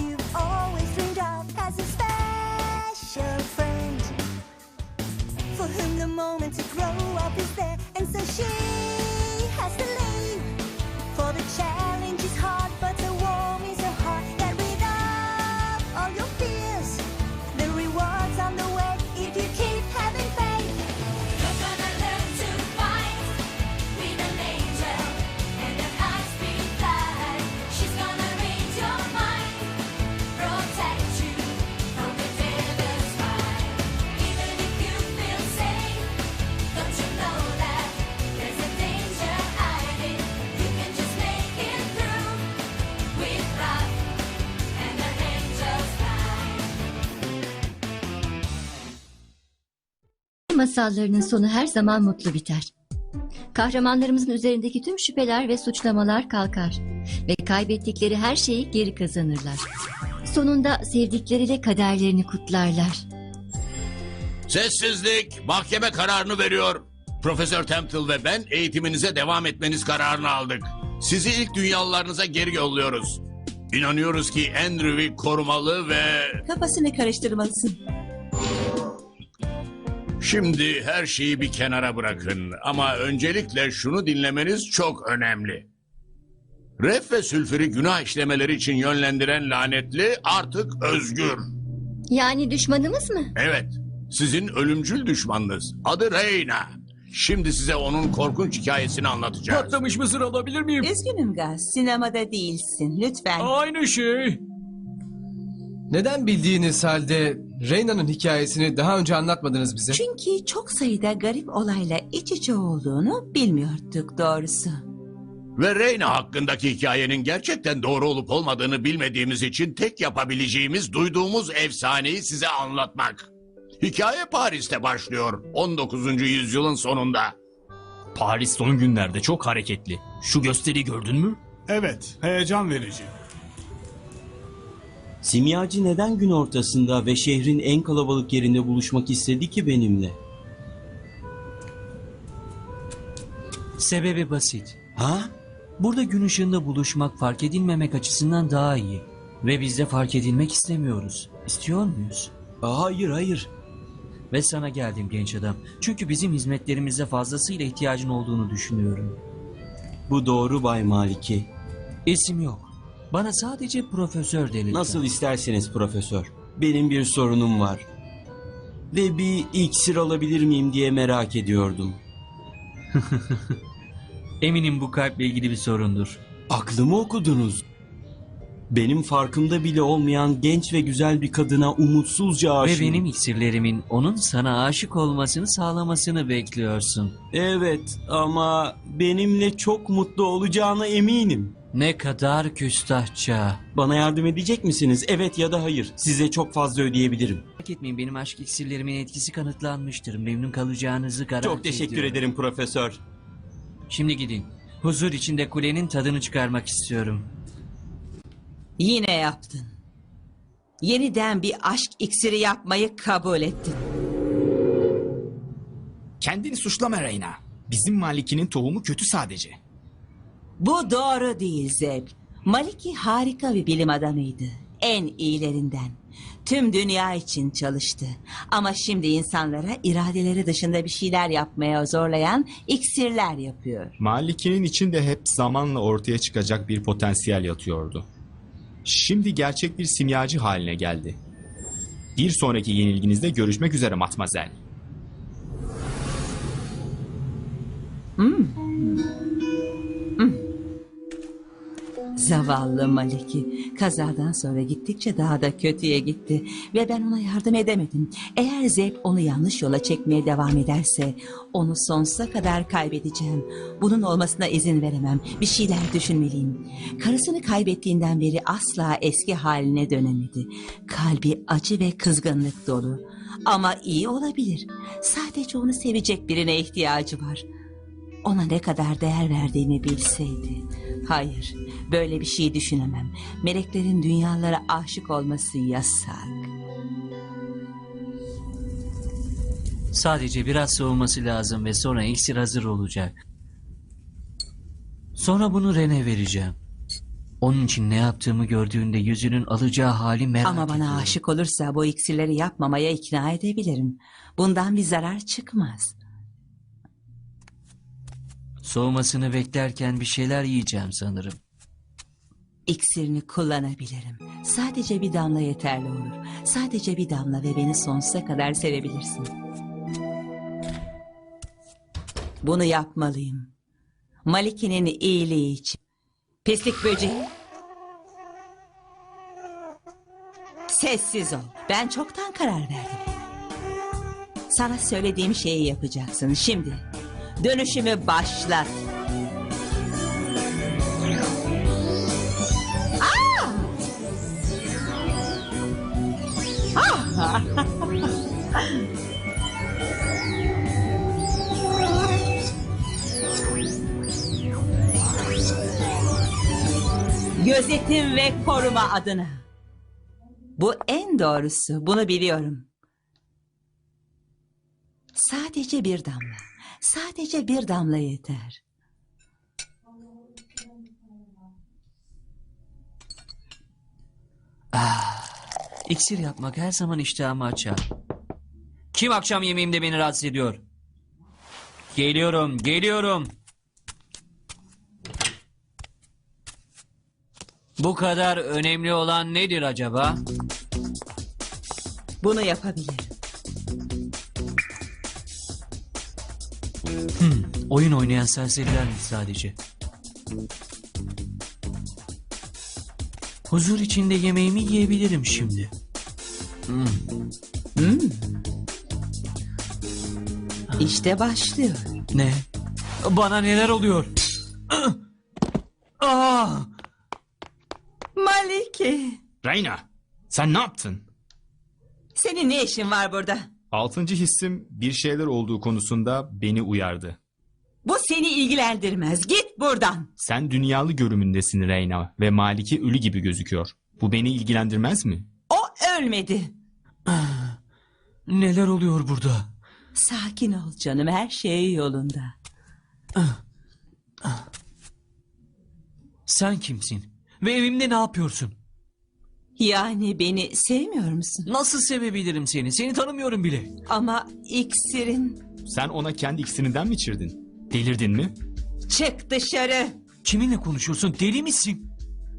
you've always dreamed of has a Masallarının sonu her zaman mutlu biter. Kahramanlarımızın üzerindeki tüm şüpheler ve suçlamalar kalkar ve kaybettikleri her şeyi geri kazanırlar. Sonunda sevdikleriyle kaderlerini kutlarlar. Sessizlik. Mahkeme kararını veriyor. Profesör Temple ve ben eğitiminize devam etmeniz kararını aldık. Sizi ilk dünyalarınıza geri yolluyoruz. İnanıyoruz ki Andrew'i korumalı ve... Kafasını karıştırmalısın. Şimdi her şeyi bir kenara bırakın. Ama öncelikle şunu dinlemeniz çok önemli. Ref ve sülfürü günah işlemeleri için yönlendiren lanetli artık özgür. Yani düşmanımız mı? Evet, sizin ölümcül düşmanınız. Adı Reyna. Şimdi size onun korkunç hikayesini anlatacağız. Patlamış mısır alabilir miyim? Üzgünüm Gaz, sinemada değilsin. Lütfen. Aynı şey. Neden bildiğiniz halde Reyna'nın hikayesini daha önce anlatmadınız bize? Çünkü çok sayıda garip olayla iç içe olduğunu bilmiyorduk doğrusu. Ve Reyna hakkındaki hikayenin gerçekten doğru olup olmadığını bilmediğimiz için tek yapabileceğimiz duyduğumuz efsaneyi size anlatmak. Hikaye Paris'te başlıyor 19. yüzyılın sonunda. Paris son günlerde çok hareketli. Şu gösteri gördün mü? Evet, heyecan verici. Simyacı neden gün ortasında ve şehrin en kalabalık yerinde buluşmak istedi ki benimle? Sebebi basit. Ha? Burada gün ışığında buluşmak fark edilmemek açısından daha iyi. Ve biz de fark edilmek istemiyoruz. İstiyor muyuz? Hayır hayır. Ve sana geldim genç adam. Çünkü bizim hizmetlerimize fazlasıyla ihtiyacın olduğunu düşünüyorum. Bu doğru Bay Maliki. İsim yok. Bana sadece profesör de lütfen. Nasıl isterseniz profesör. Benim bir sorunum var. Ve bir iksir alabilir miyim diye merak ediyordum. Eminim bu kalple ilgili bir sorundur. Aklımı okudunuz. Benim farkımda bile olmayan genç ve güzel bir kadına umutsuzca Ve aşığım. benim iksirlerimin onun sana aşık olmasını sağlamasını bekliyorsun. Evet ama benimle çok mutlu olacağına eminim. Ne kadar küstahça. Bana yardım edecek misiniz? Evet ya da hayır. Size çok fazla ödeyebilirim. Merak etmeyin benim aşk iksirlerimin etkisi kanıtlanmıştır. Memnun kalacağınızı garanti Çok teşekkür ediyorum. ederim profesör. Şimdi gidin. Huzur içinde kulenin tadını çıkarmak istiyorum. Yine yaptın. Yeniden bir aşk iksiri yapmayı kabul ettin. Kendini suçlama Reyna. Bizim Maliki'nin tohumu kötü sadece. Bu doğru değil Zeb. Maliki harika bir bilim adamıydı. En iyilerinden. Tüm dünya için çalıştı. Ama şimdi insanlara iradeleri dışında bir şeyler yapmaya zorlayan iksirler yapıyor. Maliki'nin içinde hep zamanla ortaya çıkacak bir potansiyel yatıyordu. Şimdi gerçek bir simyacı haline geldi. Bir sonraki yenilginizde görüşmek üzere Matmazel. Zavallı Maliki kazadan sonra gittikçe daha da kötüye gitti ve ben ona yardım edemedim. Eğer Zeb onu yanlış yola çekmeye devam ederse onu sonsuza kadar kaybedeceğim. Bunun olmasına izin veremem. Bir şeyler düşünmeliyim. Karısını kaybettiğinden beri asla eski haline dönemedi. Kalbi acı ve kızgınlık dolu. Ama iyi olabilir. Sadece onu sevecek birine ihtiyacı var. Ona ne kadar değer verdiğimi bilseydi. Hayır, böyle bir şey düşünemem. Meleklerin dünyalara aşık olması yasak. Sadece biraz soğuması lazım ve sonra iksir hazır olacak. Sonra bunu Rene vereceğim. Onun için ne yaptığımı gördüğünde yüzünün alacağı hali merak Ama bana ediyorum. aşık olursa bu iksirleri yapmamaya ikna edebilirim. Bundan bir zarar çıkmaz. Soğumasını beklerken bir şeyler yiyeceğim sanırım. İksirini kullanabilirim. Sadece bir damla yeterli olur. Sadece bir damla ve beni sonsuza kadar sevebilirsin. Bunu yapmalıyım. Malike'nin iyiliği için. Pislik böceği. Sessiz ol. Ben çoktan karar verdim. Sana söylediğim şeyi yapacaksın şimdi. Dönüşümü başlat. Gözetim ve koruma adına. Bu en doğrusu. Bunu biliyorum. Sadece bir damla. Sadece bir damla yeter. İksir yapmak her zaman iştahımı açar. Kim akşam yemeğimde beni rahatsız ediyor? Geliyorum, geliyorum. Bu kadar önemli olan nedir acaba? Bunu yapabilirim. Oyun oynayan serseriler mi sadece? Huzur içinde yemeğimi yiyebilirim şimdi. İşte başlıyor. Ne? Bana neler oluyor? Ah! Maliki. Reyna, sen ne yaptın? Senin ne işin var burada? Altıncı hissim bir şeyler olduğu konusunda beni uyardı. Bu seni ilgilendirmez. Git buradan. Sen dünyalı görümündesin Reyna ve Maliki ölü gibi gözüküyor. Bu beni ilgilendirmez mi? O ölmedi. Neler oluyor burada? Sakin ol canım. Her şey yolunda. Sen kimsin? Ve evimde ne yapıyorsun? Yani beni sevmiyor musun? Nasıl sevebilirim seni? Seni tanımıyorum bile. Ama iksirin... Sen ona kendi iksirinden mi içirdin? Delirdin mi? Çık dışarı. Kiminle konuşuyorsun? Deli misin?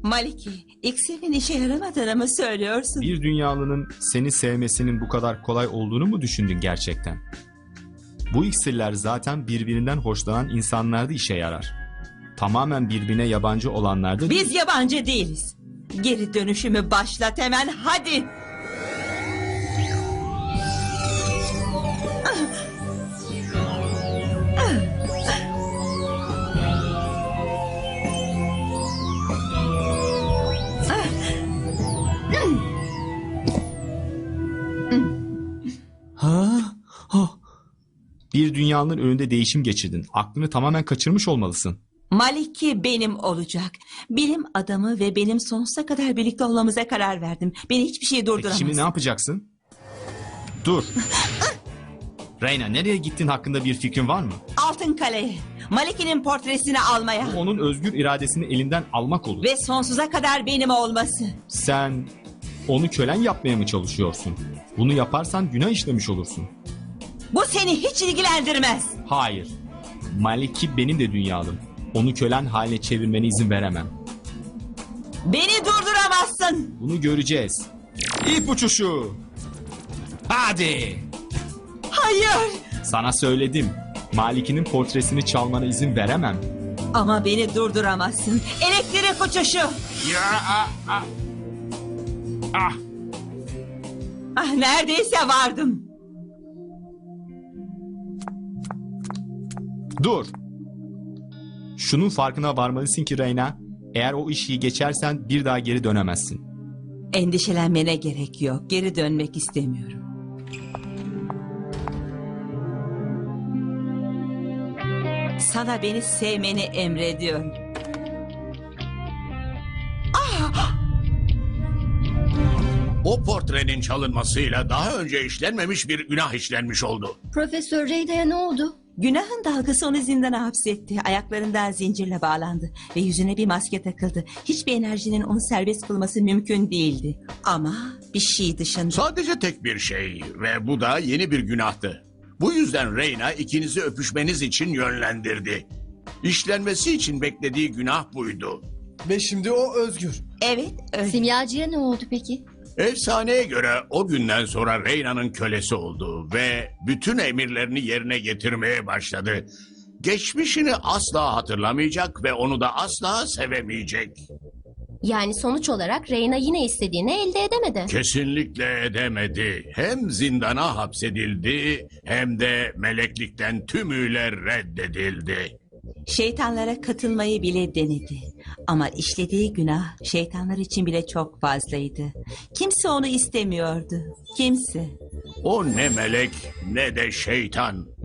Maliki, iksirin işe yaramadığını mı söylüyorsun? Bir dünyalının seni sevmesinin bu kadar kolay olduğunu mu düşündün gerçekten? Bu iksirler zaten birbirinden hoşlanan insanlarda işe yarar. Tamamen birbirine yabancı olanlarda Biz yabancı değiliz. Geri dönüşümü başlat hemen hadi. Ha? Oh. bir dünyanın önünde değişim geçirdin. Aklını tamamen kaçırmış olmalısın. Maliki benim olacak. Bilim adamı ve benim sonsuza kadar birlikte olmamıza karar verdim. Beni hiçbir şey Peki durduramaz. şimdi ne yapacaksın? Dur. Reyna nereye gittin hakkında bir fikrin var mı? Altın Kale'ye. Maliki'nin portresini almaya. Onun özgür iradesini elinden almak olur. Ve sonsuza kadar benim olması. Sen onu kölen yapmaya mı çalışıyorsun? Bunu yaparsan günah işlemiş olursun. Bu seni hiç ilgilendirmez. Hayır. Maliki benim de dünyalım. Onu kölen haline çevirmene izin veremem. Beni durduramazsın. Bunu göreceğiz. İp uçuşu. Hadi. Hayır. Sana söyledim. Malikinin portresini çalmana izin veremem. Ama beni durduramazsın. Elektrik uçuşu. Ya, ah, ah. Ah, Ah neredeyse vardım. dur. Şunun farkına varmalısın ki Reyna, eğer o işi geçersen bir daha geri dönemezsin. Endişelenmene gerek yok. Geri dönmek istemiyorum. Sana beni sevmeni emrediyorum. O portrenin çalınmasıyla daha önce işlenmemiş bir günah işlenmiş oldu. Profesör Reyna'ya ne oldu? Günahın dalgası onu zindana hapsetti. Ayaklarından zincirle bağlandı ve yüzüne bir maske takıldı. Hiçbir enerjinin onu serbest kılması mümkün değildi. Ama bir şey dışında. Sadece tek bir şey ve bu da yeni bir günahtı. Bu yüzden Reyna ikinizi öpüşmeniz için yönlendirdi. İşlenmesi için beklediği günah buydu. Ve şimdi o özgür. Evet öyle. Simyacıya ne oldu peki? Efsaneye göre o günden sonra Reyna'nın kölesi oldu ve bütün emirlerini yerine getirmeye başladı. Geçmişini asla hatırlamayacak ve onu da asla sevemeyecek. Yani sonuç olarak Reyna yine istediğini elde edemedi. Kesinlikle edemedi. Hem zindana hapsedildi hem de meleklikten tümüyle reddedildi. Şeytanlara katılmayı bile denedi. Ama işlediği günah şeytanlar için bile çok fazlaydı. Kimse onu istemiyordu. Kimse. O ne melek ne de şeytan.